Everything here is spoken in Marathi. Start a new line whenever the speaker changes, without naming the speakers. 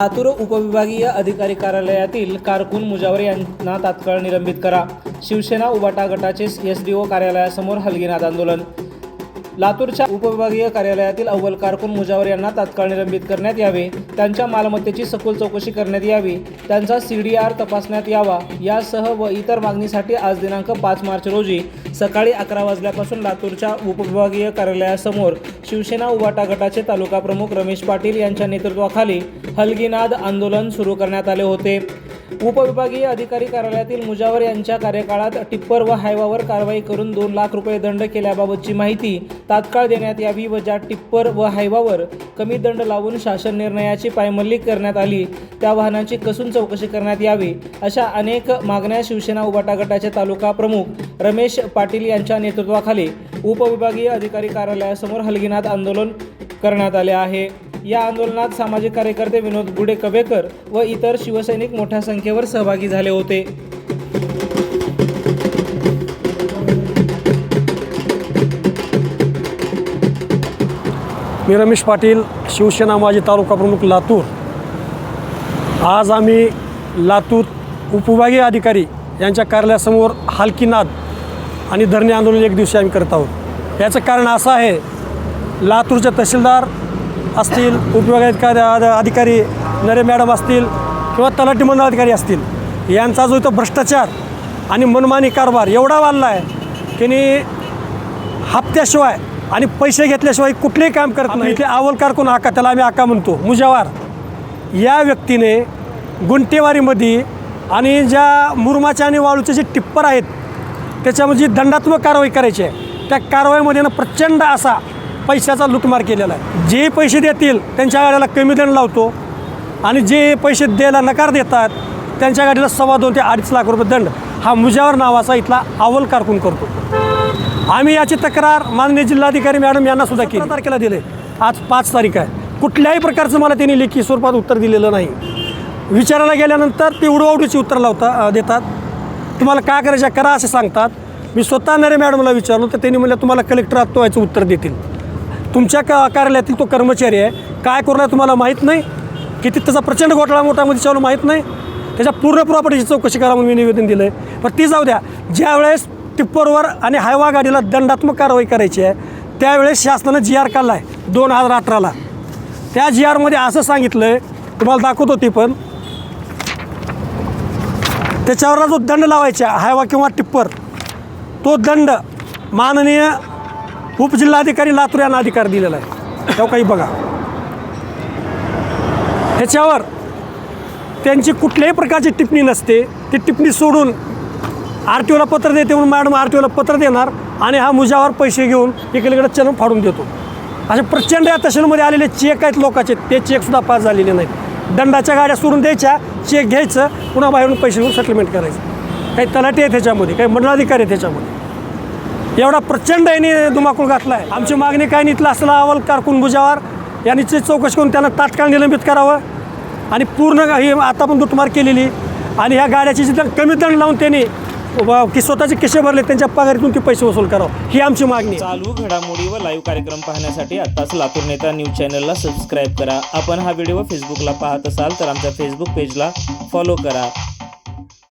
लातूर उपविभागीय अधिकारी कार्यालयातील कारकून मुजावर यांना तात्काळ निलंबित करा. शिवसेना उबाटा गटाचे एस डी ओ कार्यालयासमोर हलगीनाथ आंदोलन. लातूरच्या उपविभागीय कार्यालयातील अव्वल कारकून मुजावर यांना तात्काळ निलंबित करण्यात यावे. त्यांच्या मालमत्तेची सखोल चौकशी करण्यात यावी. त्यांचा सी डी आर तपासण्यात यावा. यासह व इतर मागणीसाठी आज दिनांक पाच मार्च रोजी सकाळी अकरा वाजल्यापासून लातूरच्या उपविभागीय कार्यालयासमोर शिवसेना उबाटा गटाचे तालुका प्रमुख रमेश पाटील यांच्या नेतृत्वाखाली हलगीनाद आंदोलन सुरू करण्यात आले होते. उपविभागीय अधिकारी कार्यालयातील मुजावर यांच्या कार्यकाळात टिप्पर व हायवावर कारवाई करून दोन लाख रुपये दंड केल्याबाबतची माहिती तात्काळ देण्यात यावी व ज्या टिप्पर व हायवावर कमी दंड लावून शासन निर्णयाची पायमल्ली करण्यात आली त्या वाहनांची कसून चौकशी करण्यात यावी अशा अनेक मागण्या शिवसेना उबाटा गटाचे तालुका प्रमुख रमेश पाटील यांच्या नेतृत्वाखाली उपविभागीय अधिकारी कार्यालयासमोर हलगिनात आंदोलन करण्यात आले आहे. या आंदोलनात सामाजिक कार्यकर्ते विनोद गुडे कवेकर व इतर शिवसैनिक मोठ्या संख्येवर सहभागी झाले होते.
मी रमेश पाटील शिवसेना माजी तालुका प्रमुख लातूर. आज आम्ही लातूर उपविभागीय अधिकारी यांच्या कार्यालयासमोर हालकीनाद आणि धरणे आंदोलन एक दिवशी आम्ही करत आहोत. याचं कारण असं आहे लातूरचे तहसीलदार असतील उपविभागीय अधिकारी नरे मॅडम असतील किंवा तलाठी मंडळ अधिकारी असतील यांचा जो इथं भ्रष्टाचार आणि मनमानी कारभार एवढा वाढला आहे की नी हप्त्याशिवाय आणि पैसे घेतल्याशिवाय कुठलेही काम करत नाही. इथे अव्वल कारकून आका त्याला आम्ही आका म्हणतो मुजावार. या व्यक्तीने गुंटेवारीमध्ये आणि ज्या मुरमाच्या आणि वाळूचे जे टिप्पर आहेत त्याच्यामध्ये जी दंडात्मक कारवाई करायची आहे त्या कारवाईमध्ये ना प्रचंड असा पैशाचा लुटमार केलेला आहे. जे पैसे देतील त्यांच्या गाड्याला कमी दंड लावतो आणि जे पैसे द्यायला नकार देतात त्यांच्या गाडीला सव्वा दोन ते अडीच लाख रुपये दंड. हा मुजावर नावाचा इथला अव्वल कारकून करतो. आम्ही याची तक्रार माननीय जिल्हाधिकारी मॅडम यांना सुद्धा केली. तारखेला दिले. आज पाच तारीख आहे. कुठल्याही प्रकारचं मला त्यांनी लेखी स्वरूपात उत्तर दिलेलं नाही. विचारायला गेल्यानंतर ते उडवाउडीची उत्तर लावता देतात. तुम्हाला काय करायचं करा असे सांगतात. मी स्वतः नरे मॅडमला विचारलो तर त्यांनी म्हणलं तुम्हाला कलेक्टर आत्मवायचं उत्तर देतील. तुमच्या का कार्यालयातील तो कर्मचारी आहे काय करू तुम्हाला माहीत नाही? किती त्याचा प्रचंड घोटाळा मोठामध्ये चालू माहीत नाही. त्याच्या पूर्ण प्रॉपर्टीची चौकशी करा म्हणून मी निवेदन दिलं आहे पण ती जाऊ द्या. ज्यावेळेस टिप्परवर आणि हायवा गाडीला दंडात्मक कारवाई करायची आहे त्यावेळेस शासनानं जी आर काढला आहे दोन हजार अठराला. त्या जी आरमध्ये असं सांगितलं आहे तुम्हाला दाखवत होती पण. त्याच्यावर जो दंड लावायचा हायवा किंवा टिप्पर तो दंड माननीय उपजिल्हाधिकारी लातूर यांना अधिकार दिलेला आहे. तेव्हा काही बघा. ह्याच्यावर त्यांची कुठल्याही प्रकारची टिप्पणी नसते. ती टिप्पणी सोडून आर टी ओला पत्र देते म्हणून मॅडम आर टी ओला पत्र देणार आणि हा मुजावर पैसे घेऊन इकडे चलन फाडून देतो. असे प्रचंड या तहसीलमध्ये आलेले चेक आहेत लोकांचे. ते चेकसुद्धा पास झालेले नाहीत. दंडाच्या गाड्या सोडून द्यायच्या चेक घ्यायचं पुन्हा बाहेरून पैसे घेऊन सेटलमेंट करायचं. काही तलाटी आहे त्याच्यामध्ये काही मंडळाधिकारी आहे त्याच्यामध्ये एवढा प्रचंड याने धुमाकूळ घातला आहे आमची मागणी काय इथला असला अहवाल कारकून बुजावर यांनी चौकशी करून त्यांना तात्काळ निलंबित करावं आणि पूर्ण ही आता पण लुटमार केलेली. आणि ह्या गाड्याची जिथं कमी दंड लावून त्यांनी की स्वतःचे किशे भरले त्यांच्या पगारीतून ते पैसे वसूल करावं ही आमची मागणी
चालू घडामोडी व लाईव्ह कार्यक्रम पाहण्यासाठी आत्ताच लातूर नेता न्यूज चॅनलला सबस्क्राईब करा. आपण हा व्हिडिओ फेसबुकला पाहत असाल तर आमच्या फेसबुक पेजला फॉलो करा.